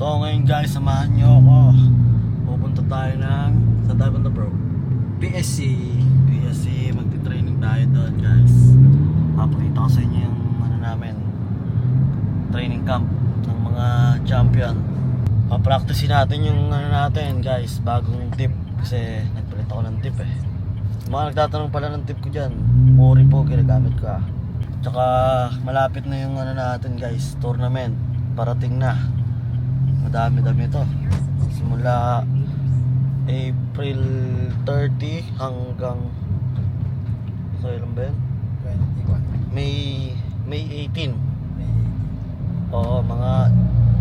So ngayon guys, samahan nyo ako. Pupunta tayo ng... Saan tayo punta bro? PSC. PSC, magti-training tayo doon guys. Papakita ko sa inyo yung ano namin, training camp ng mga champion. Papracticein natin yung ano natin guys, bagong tip. Kasi nagpalit ako ng tip eh. Mga nagtatanong pala ng tip ko dyan, Mori po ginagamit ko ah. Tsaka malapit na yung ano natin guys, tournament. Parating na. Madami-dami to. Simula April 30 hanggang kailan ba yun? 21. May May 18. Oo, mga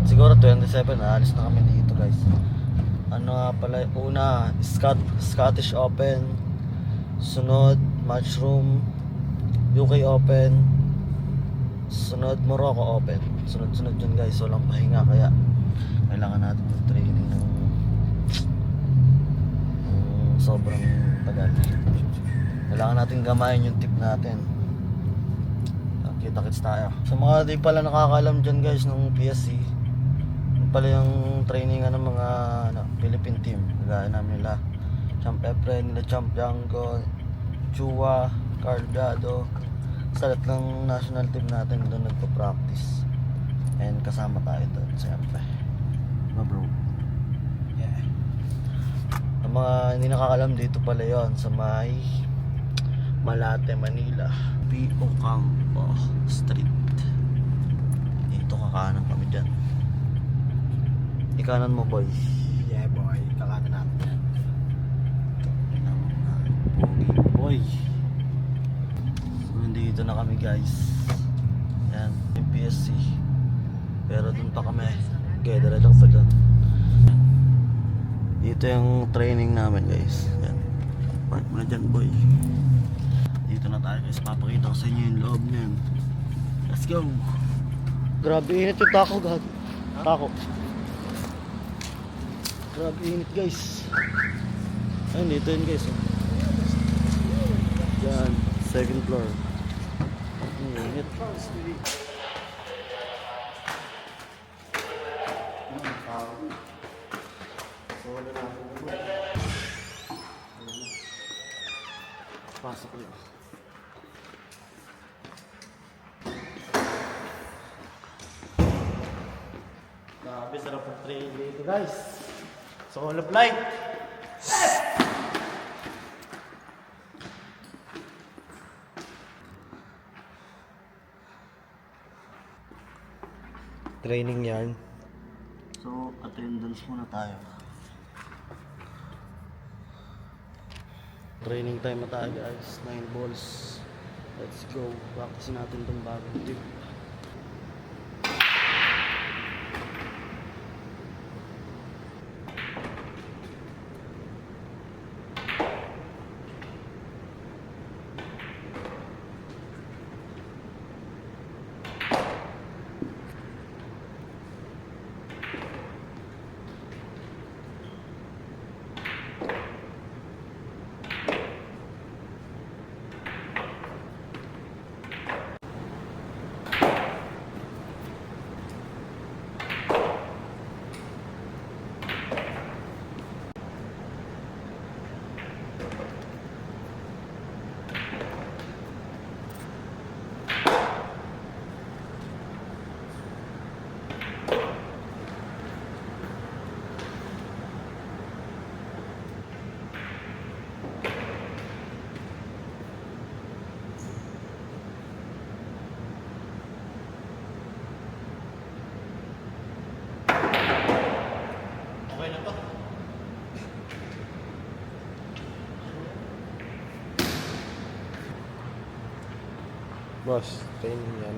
siguro 27 aalis na kami dito, guys. Ano nga pala, una Scot Scottish Open, sunod Matchroom, UK Open, sunod Morocco Open. Sunod-sunod yun guys, walang pahinga kaya kailangan natin ng, ng sobrang tagal. Kailangan natin gamayin yung tip natin. Kita-kits tayo. Sa mga di pala nakakaalam dyan guys ng PSC, yun pala yung training ng mga ano, Philippine team. Kagaya namin nila Champ Efren, nila Champ Django, Chua, Carl Dado. Sa lahat ng national team natin doon nagpa-practice. And kasama tayo doon, siyempre. Diba bro? Yeah. Ang mga hindi nakakalam dito pala yon sa may Malate, Manila. P.O. Campo Street. Dito kakanan kami dyan. Ikanan mo boy. Yeah, boy. Kakanan natin yan. Pogi boy. So, nandito na kami guys. Yan, yung PSC. Pero dun pa kami. Okay, diretso pa dun. Dito yung training namin guys. Yan. Park mo na dyan boy. Dito na tayo guys. Papakita ko sa inyo yung loob niyan. Let's go. Grabe init yung tako gag. Tako. Grabe init guys. Ayun, dito yun guys. Yan, second floor. Ang init. So, na ako. Na. Pasok yun. Grabe, sarap ang training dito guys. So, all of light. Training yarn. So, attendance muna tayo. Training time na tayo guys. 9 balls. Let's go. Practice natin itong bagong tip. Okay na to. Boss, training yan.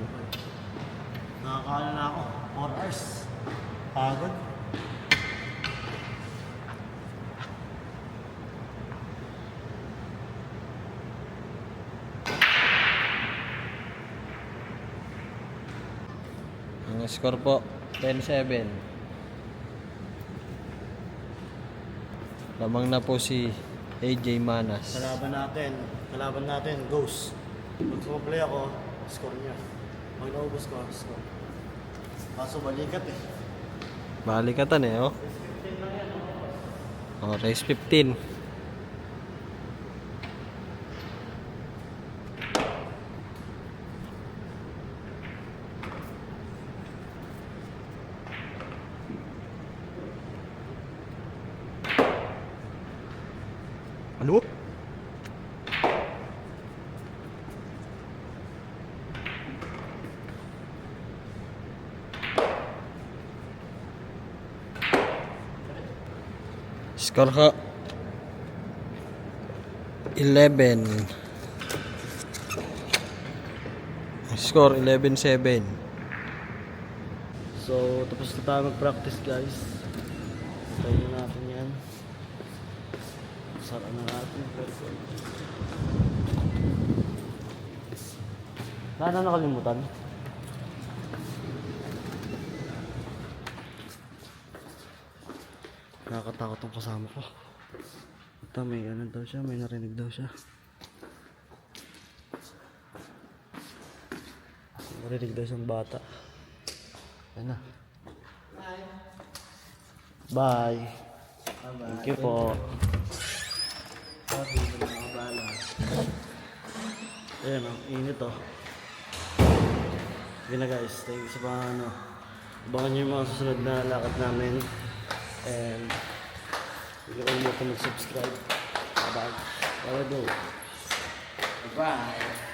Nakakaano na ako. 4 hours. Pagod. Ang score po, 10-7. Lamang na po si AJ Manas. Kalaban natin. Kalaban natin. Ghost. Pag sumablay ako, score niya. Pag naubos ko, score. Kaso balikat eh. Balikatan eh, oh. Oh, race 15. Ano? Score ko 11 Score 11-7 So, tapos na tayo mag-practice guys. Na natin yan. Sara na natin. Wala na nakalimutan. Nakakatakot ang kasama ko. Ito may ano daw siya, may narinig daw siya. Narinig daw siyang bata. Ayan na. Bye. Thank you po. Ayan o, init o. Sige na guys, thank you sa mga ano. Abangan nyo yung mga susunod na lakad namin. And hindi ko kalimutan mag-subscribe. Bye-bye. Bye-bye. Bye.